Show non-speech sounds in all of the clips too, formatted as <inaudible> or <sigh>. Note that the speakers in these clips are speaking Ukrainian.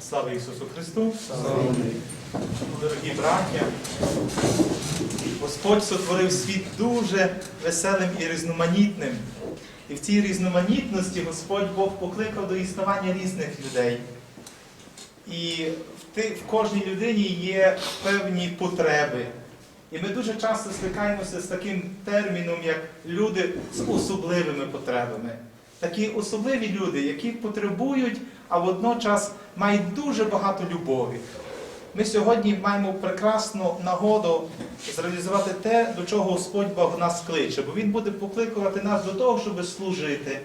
Слава Ісусу Христу! Дорогі браття! Господь сотворив світ дуже веселим і різноманітним. І в цій різноманітності Господь Бог покликав до існування різних людей. І в кожній людині є певні потреби. І ми дуже часто стикаємося з таким терміном, як люди з особливими потребами. Такі особливі люди, які потребують, а водночас мають дуже багато любові. Ми сьогодні маємо прекрасну нагоду зреалізувати те, до чого Господь Бог нас кличе, бо Він буде покликувати нас до того, щоб служити.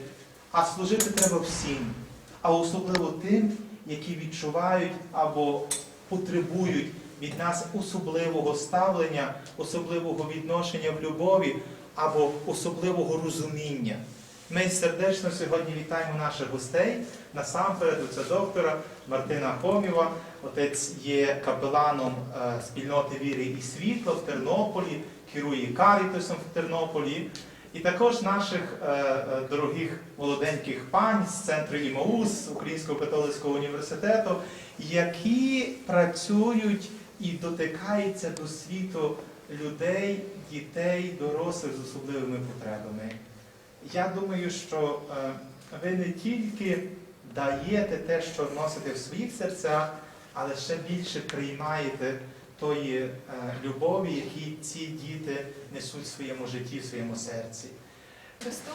А служити треба всім, а особливо тим, які відчувають або потребують від нас особливого ставлення, особливого відношення в любові або особливого розуміння. Ми сердечно сьогодні вітаємо наших гостей. Насамперед, це доктора Мартина Хоміва. Отець є капеланом е, спільноти віри і світла в Тернополі, керує карітусом в Тернополі. І також наших е, е, дорогих молоденьких пань з центру ІМАУС Українського католицького університету, які працюють і дотикаються до світу людей, дітей, дорослих з особливими потребами. Я думаю, що е, ви не тільки даєте те, що носите в своїх серцях, але ще більше приймаєте тої е, любові, які ці діти несуть в своєму житті, в своєму серці. Христу.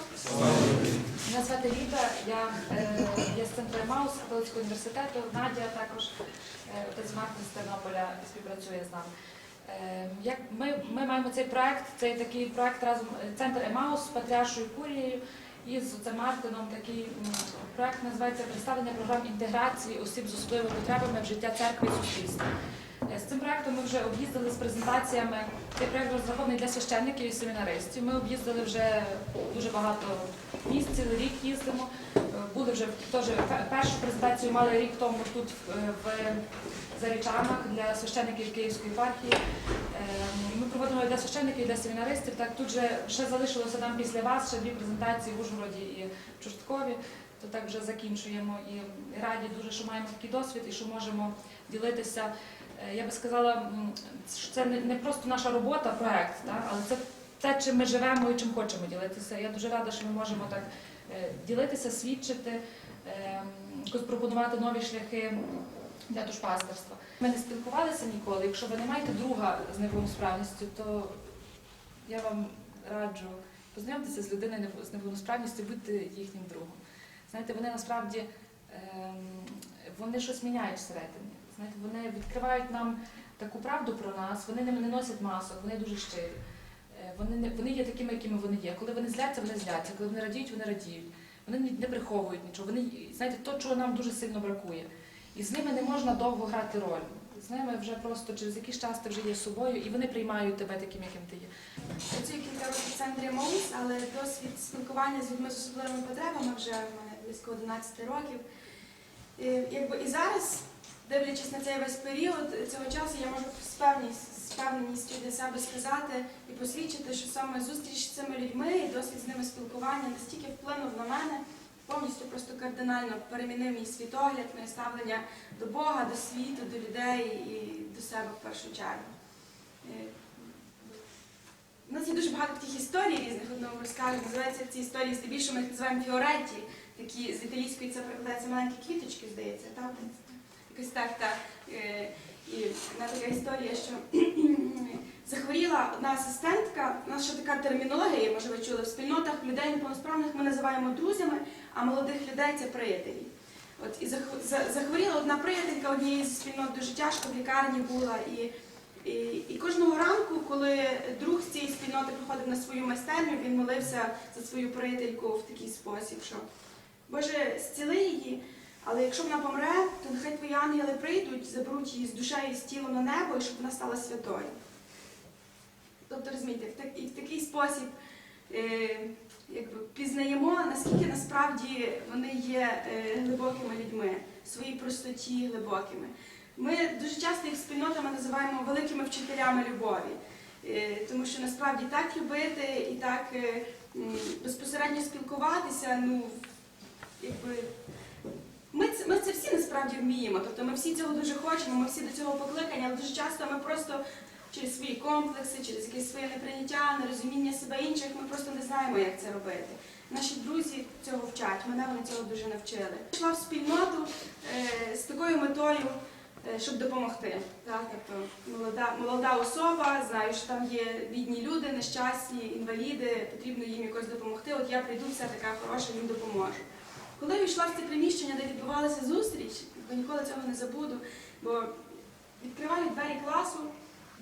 Мене звати Ліда, я е, є з центру Емаус католицького університету. Надя також, е, отець Мартин з Тернополя співпрацює з нами. Е, як ми, ми маємо цей проект, цей такий проект разом е, центр Емаус з Патріаршою Курією і з Мартином. Такий проект називається Представлення програм інтеграції осіб з особливими потребами в життя церкви і суспільства. Е, З цим проектом ми вже об'їздили з презентаціями. Цей проект розрахований для священників і семінаристів. Ми об'їздили вже дуже багато місць, цілий рік їздимо. Е, Були вже теж першу презентацію мали рік тому тут в Зарічанах для священників Київської єпархії. Е, Ми проводимо для священників, і для семінаристів. Так тут же ще залишилося нам після вас ще дві презентації в Ужгороді і в Чорткові. То так вже закінчуємо і раді дуже, що маємо такий досвід і що можемо ділитися. Е, Я би сказала, що це не просто наша робота, проект, так, але це те, чим ми живемо і чим хочемо ділитися. Я дуже рада, що ми можемо так е, ділитися, свідчити, е, пропонувати нові шляхи для душпастерства. Ми не спілкувалися ніколи. Якщо ви не маєте друга з невиносправністю, то я вам раджу познайомитися з людиною з невиносправністю, будьте їхнім другом. Знаєте, вони насправді ем, вони щось міняють всередині. Знаєте, вони відкривають нам таку правду про нас, вони не носять масок, вони дуже щирі. Е, Вони, не, вони є такими, якими вони є. Коли вони зляться, вони зляться. Коли вони радіють, вони радіють. Вони не приховують нічого. Вони, знаєте, то, чого нам дуже сильно бракує. І з ними не можна довго грати роль. З ними вже просто через якийсь час ти вже є собою, і вони приймають тебе таким, яким ти є. Працюю кілька років в центрі МОУС, але досвід спілкування з людьми з особливими потребами вже в мене близько 11 років. І, якби, і зараз, дивлячись на цей весь період цього часу, я можу з певністю, для себе сказати і посвідчити, що саме зустріч з цими людьми і досвід з ними спілкування настільки вплинув на мене, повністю просто кардинально перемінив мій світогляд, моє ставлення до Бога, до світу, до людей і до себе в першу чергу. Е, у нас є дуже багато таких історій різних, одного розкажу. Називається ці історії здебільшого ми їх називаємо фіоретті. Такі з італійської це перекладається маленькі квіточки, здається, так? Якось так, так. Е, І одна така історія, що <clears throat> захворіла одна асистентка, у нас ще така термінологія, може ви чули, в спільнотах людей неповносправних ми називаємо друзями, а молодих людей це приятелі. От і захворіла одна приятелька однієї з спільнот дуже тяжко в лікарні була. І і, і кожного ранку, коли друг з цієї спільноти приходив на свою майстерню, він молився за свою приятельку в такий спосіб, що Боже, зціли її, але якщо вона помре, то нехай твої ангели прийдуть, заберуть її з душею і з тілом на небо, і щоб вона стала святою. Тобто, розумієте, і в такий спосіб е, якби, пізнаємо, наскільки насправді вони є е, глибокими людьми, в своїй простоті глибокими. Ми дуже часто їх спільнотами називаємо великими вчителями любові, Е, тому що насправді так любити і так е, безпосередньо спілкуватися, ну якби Ми це, ми це всі насправді вміємо. Тобто ми всі цього дуже хочемо, ми всі до цього покликані, але дуже часто ми просто через свої комплекси, через якесь своє неприйняття, нерозуміння себе інших, ми просто не знаємо, як це робити. Наші друзі цього вчать, мене вони цього дуже навчили. Пішла в спільноту е, з такою метою, е, щоб допомогти. Тобто молода, молода особа, знаю, що там є бідні люди, нещасні, інваліди, потрібно їм якось допомогти. От я прийду, все така хороша, їм допоможу. Коли війшла в це приміщення, де відбувалася зустріч, бо ніколи цього не забуду, бо відкриваю двері класу,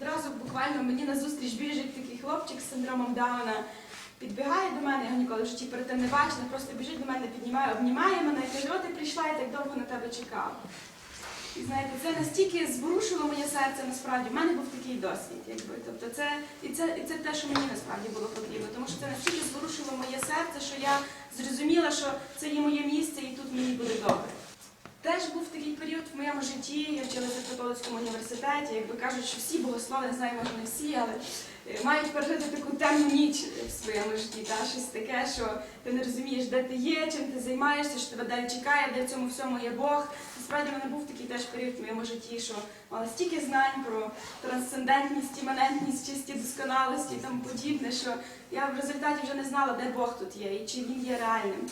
одразу буквально мені на зустріч біжить такий хлопчик з синдромом Дауна, підбігає до мене, я ніколи в житті перед тим не бачила, просто біжить до мене, піднімає, обнімає мене і каже, о, ти прийшла, я так довго на тебе чекав. І знаєте, це настільки зворушило моє серце насправді. В мене був такий досвід, якби. Тобто це, і це, і це те, що мені насправді було потрібно, тому що це настільки зворушило моє серце, що я зрозуміла, що це є моє місце і тут мені буде добре. Теж був такий період в моєму житті, я вчилася в католицькому університеті, якби кажуть, що всі богослови, не знаю, може не всі, але е, мають пережити таку темну ніч в своєму житті, та щось таке, що ти не розумієш, де ти є, чим ти займаєшся, що тебе далі чекає, де в цьому всьому є Бог. Насправді в мене був такий теж період в моєму житті, що мала стільки знань про трансцендентність, іманентність, чисті досконалості і тому подібне, що я в результаті вже не знала, де Бог тут є і чи він є реальним.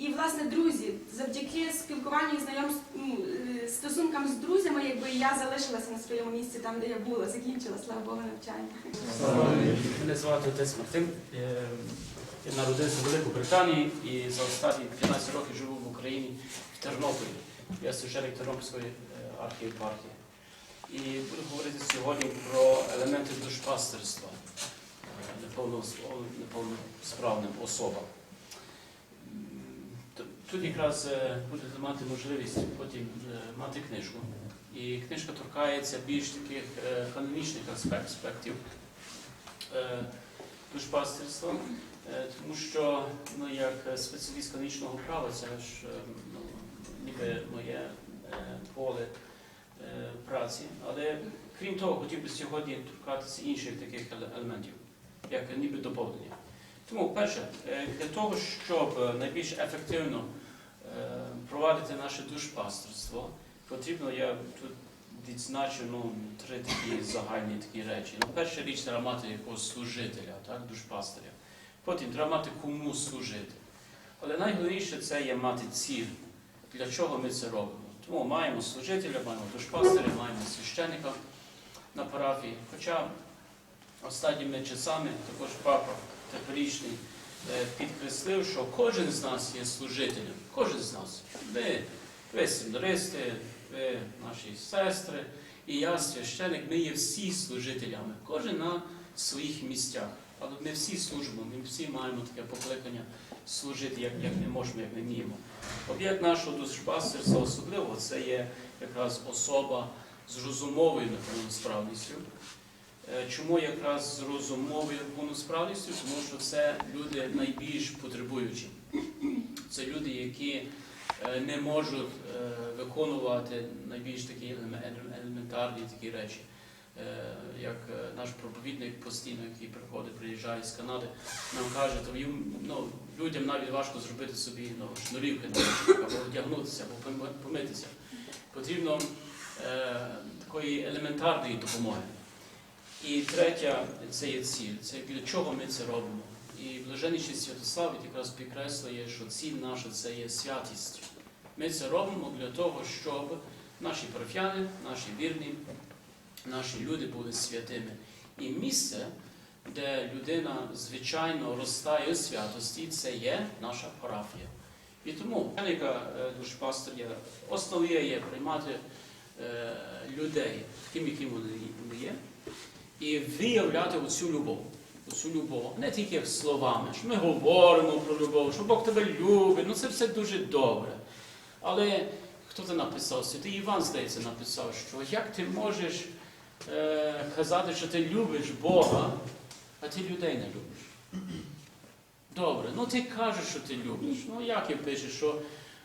І, власне, друзі, завдяки спілкуванню і знайомств, ну, е, стосункам з друзями, якби я залишилася на своєму місці там, де я була, закінчила, слава Богу, навчання. Мене звати отець Мартин. Е, Я народився в Великобританії і за останні 15 років живу в Україні в Тернополі. Я священник Тернопільської е, архієпархії. І буду говорити сьогодні про елементи душпастерства неповносправним особам. Тут якраз е, будете мати можливість потім е, мати книжку. І книжка торкається більш таких е, канонічних аспект- аспектів душпастерства, тому що ну, як спеціаліст канонічного права, це ж ну, ніби моє поле праці. Але крім того, хотів би сьогодні торкатися інших таких елементів, як ніби доповнення. Тому, перше, для того, щоб найбільш ефективно провадити наше душпастерство, потрібно, я тут відзначив ну, три такі загальні такі речі. Ну, перша річ треба мати якогось служителя, так, душпастиря. Потім треба мати кому служити. Але найголовніше це є мати ціль. Для чого ми це робимо? Тому маємо служителя, маємо душпастиря, маємо священника на парафії. Хоча останніми часами також папа теперішній е, підкреслив, що кожен з нас є служителем. Кожен з нас. Ви, ви семінаристи, ви наші сестри, і я, священик, ми є всі служителями, кожен на своїх місцях. Але ми всі служимо, ми всі маємо таке покликання служити, як, як не можемо, як не вміємо. Об'єкт нашого душпастерства особливо це є якраз особа з розумовою неповносправністю. Е, Чому якраз з розумовою неповносправністю? Тому що це люди найбільш потребуючі. Це люди, які е, не можуть е, виконувати найбільш такі елементарні такі речі. Як наш проповідник постійно, який приходить, приїжджає з Канади, нам каже, то їм, ну, людям навіть важко зробити собі ну, шнурівки або одягнутися, або помитися. Потрібно е, такої елементарної допомоги. І третя це є ціль. Це для чого ми це робимо. І блаженніший Святослав якраз підкреслює, що ціль наша це є святість. Ми це робимо для того, щоб наші парафіяни, наші вірні, наші люди були святими. І місце, де людина звичайно ростає у святості, це є наша парафія. І тому Велика душпастиря основне є приймати е, людей таким, яким вони є, і виявляти оцю любов. Оцю любов, не тільки словами, що ми говоримо про любов, що Бог тебе любить, ну це все дуже добре. Але хто це написав? Святий Іван, здається, написав, що як ти можеш е, казати, що ти любиш Бога, а ти людей не любиш. Добре, ну ти кажеш, що ти любиш. Ну як і пишеш, що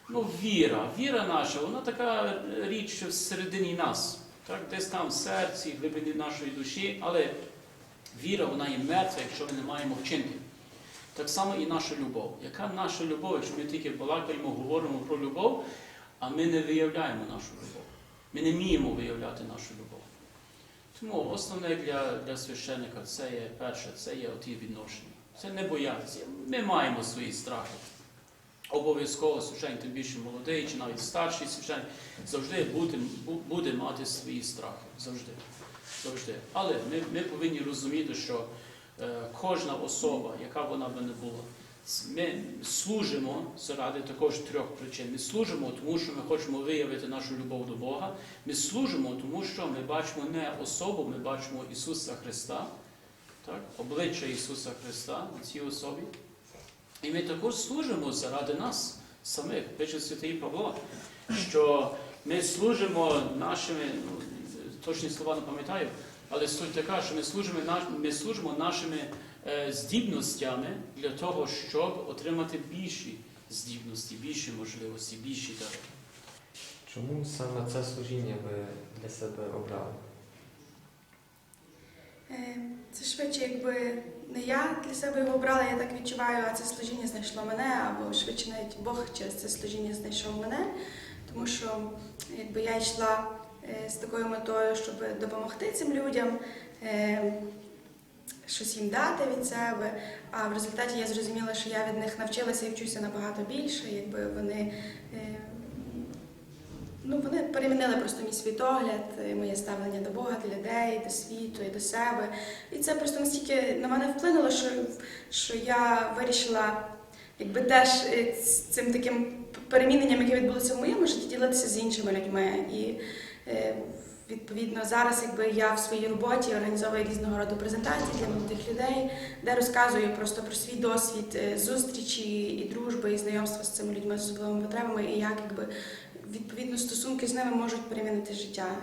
ну, віра, віра наша, вона така річ, що всередині нас, так, десь там в серці, в глибині нашої душі, але віра, вона є мертва, якщо ми не маємо вчинків. Так само і наша любов. Яка наша любов, якщо ми тільки балакаємо, говоримо про любов, а ми не виявляємо нашу любов. Ми не вміємо виявляти нашу любов. Тому основне для, для священника це є перше, це є оті відношення. Це не боятися. Ми маємо свої страхи. Обов'язково священник, тим більше молодий чи навіть старший священник, завжди буде, буде мати свої страхи. Завжди. Завжди. Але ми, ми повинні розуміти, що е, кожна особа, яка вона би не була, ми служимо заради також трьох причин. Ми служимо, тому що ми хочемо виявити нашу любов до Бога. Ми служимо, тому що ми бачимо не особу, ми бачимо Ісуса Христа, так? обличчя Ісуса Христа на цій особі. І ми також служимо заради нас самих, пише святий Павло, що ми служимо нашими, ну, точні слова не пам'ятаю, але суть така, що ми служимо, ми служимо нашими е, здібностями для того, щоб отримати більші здібності, більші можливості, більші дари. Чому саме це служіння ви для себе обрали? Е, Це швидше, якби не я для себе його обрала, я так відчуваю, а це служіння знайшло мене, або швидше навіть Бог через це служіння знайшов мене. Тому що якби я йшла е, з такою метою, щоб допомогти цим людям, е, щось їм дати від себе. А в результаті я зрозуміла, що я від них навчилася і вчуся набагато більше, якби вони. Ну, вони перемінили просто мій світогляд, е, моє ставлення до Бога, до людей, до світу і до себе. І це просто настільки на мене вплинуло, що, що я вирішила якби теж е, цим таким переміненням, яке відбулося в моєму житті, ділитися з іншими людьми. І е, відповідно зараз, якби я в своїй роботі організовую різного роду презентації для молодих людей, де розказую просто про свій досвід зустрічі і дружби, і знайомства з цими людьми з особливими потребами, і як якби відповідно стосунки з ними можуть перемінити життя.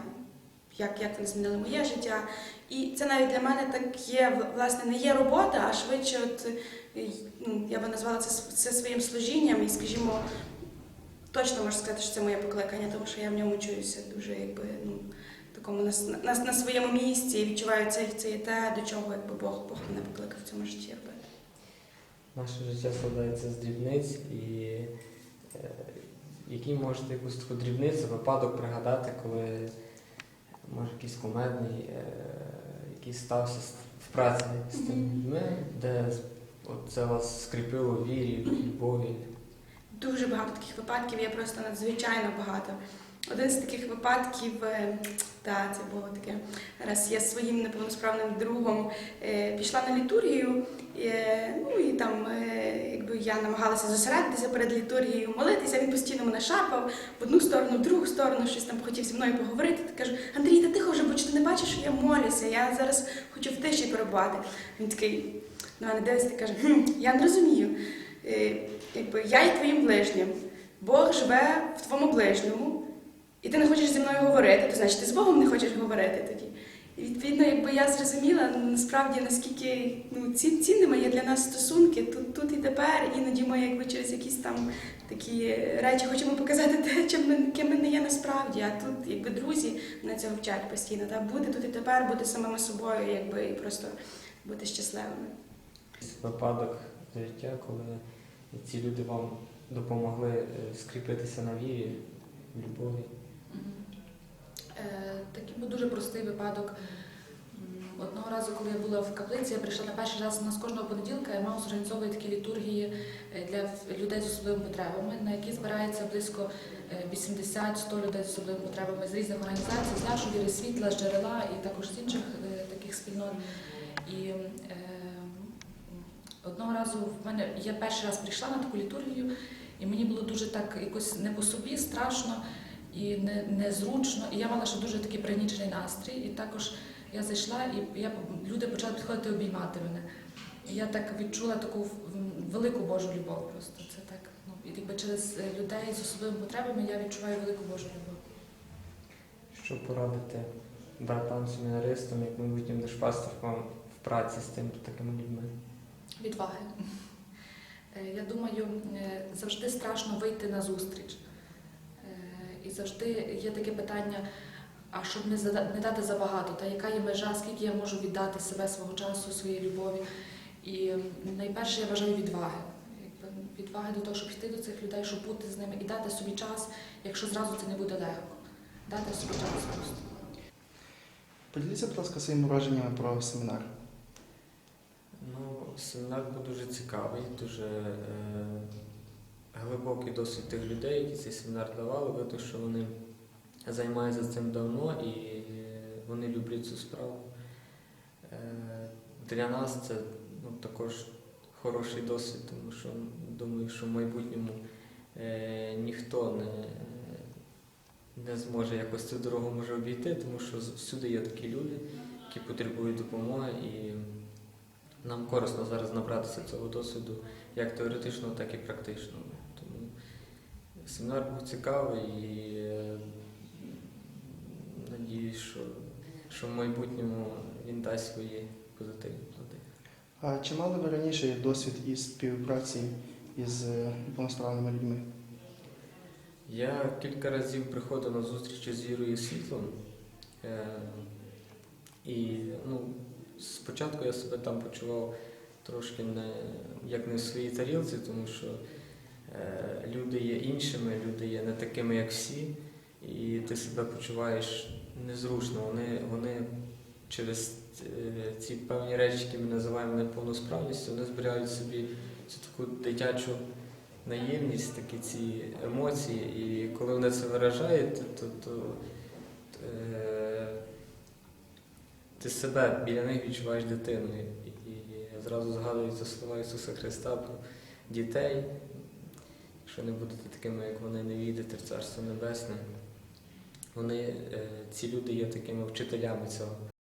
Як, як вони змінили моє життя. І це навіть для мене так є, власне, не є робота, а швидше, от, е, ну, я би назвала це, це своїм служінням і, скажімо, точно можу сказати, що це моє покликання, тому що я в ньому чуюся дуже якби, ну, такому на, на, на своєму місці і відчуваю це, це є те, до чого якби Бог, Бог мене покликав в цьому житті робити. Наше життя складається з дрібниць і е, який можете якусь таку дрібницю, випадок пригадати, коли може якийсь кумедний, е, який стався в праці з тими людьми, де от це вас скріпило в вірі, в любові. Дуже багато таких випадків, є просто надзвичайно багато. Один з таких випадків, е, та, це було таке, раз я своїм неповносправним другом е, пішла на літургію, е, ну і там якби я намагалася зосередитися перед літургією, молитися, він постійно мене шапав в одну сторону, в другу сторону, щось там хотів зі мною поговорити. Та кажу, Андрій, та тихо вже, бо чи ти не бачиш, що я молюся, я зараз хочу в тиші перебувати. Він такий на мене дивиться і каже, хм, я не розумію. Якби я є твоїм ближнім, Бог живе в твоєму ближньому, і ти не хочеш зі мною говорити, то значить ти з Богом не хочеш говорити тоді. І відповідно, якби я зрозуміла насправді наскільки ну, ці цінними є для нас стосунки тут, тут і тепер, іноді ми якби через якісь там такі речі хочемо показати те, чим ми, ким ми не є насправді. А тут, якби друзі, мене цього вчать постійно. Та бути тут і тепер, бути самими собою, якби і просто бути щасливими. Випадок життя, коли ці люди вам допомогли е, скріпитися на вірі, любові. Е, Такий був дуже простий випадок. Одного разу, коли я була в каплиці, я прийшла на перший раз у нас кожного понеділка, я мав організовує такі літургії е, для людей з особливими потребами, на які збирається близько е, 80-100 людей з особливими потребами з різних організацій, з нашої віри світла, з джерела і також з інших е, таких спільнот. І е, одного разу в мене я перший раз прийшла на таку літургію, і мені було дуже так якось не по собі, страшно і не, незручно. І я мала ще дуже такий пригнічений настрій. І також я зайшла, і я, люди почали підходити обіймати мене. І я так відчула таку велику Божу любов просто. Це так. Ну, і якби через е, людей з особливими потребами я відчуваю велику Божу любов. Що порадити братам семінаристам, як майбутнім душпасторкам в праці з тим такими людьми? Відваги. Е, Я думаю, е, завжди страшно вийти на зустріч. І завжди є таке питання, а щоб не не дати забагато, та яка є межа, скільки я можу віддати себе свого часу, своєї любові. І найперше я вважаю відваги. Відваги до того, щоб йти до цих людей, щоб бути з ними і дати собі час, якщо зразу це не буде легко. Дати собі час просто. Поділіться, будь ласка, своїми враженнями про семінар. Ну, семінар був дуже цікавий, дуже е, глибокий досвід тих людей, які цей семінар давали. Видно, що вони займаються цим давно і вони люблять цю справу. Е, для нас це ну, також хороший досвід, тому що думаю, що в майбутньому е, ніхто не, не зможе якось цю дорогу може обійти, тому що всюди є такі люди, які потребують допомоги. І нам корисно зараз набратися цього досвіду як теоретичного, так і практичного. Семінар був цікавий і е, надіюсь, що, що в майбутньому він дасть свої позитивні плоди. А чи мали ви раніше досвід із співпраці із е, людьми? Я кілька разів приходив на зустрічі з вірою і світлом. Е, і ну, спочатку я себе там почував трошки не, як не в своїй тарілці, тому що люди є іншими, люди є не такими, як всі, і ти себе почуваєш незручно. Вони, вони через е, ці певні речі, які ми називаємо неповносправністю, вони зберігають собі цю таку дитячу наївність, такі ці емоції, і коли вони це виражають, то, то, то е, ти себе біля них відчуваєш дитиною. І зразу згадуються слова Ісуса Христа про дітей. Якщо не будете такими, як вони, не війдете в Царство Небесне. Вони, е, ці люди є такими вчителями цього.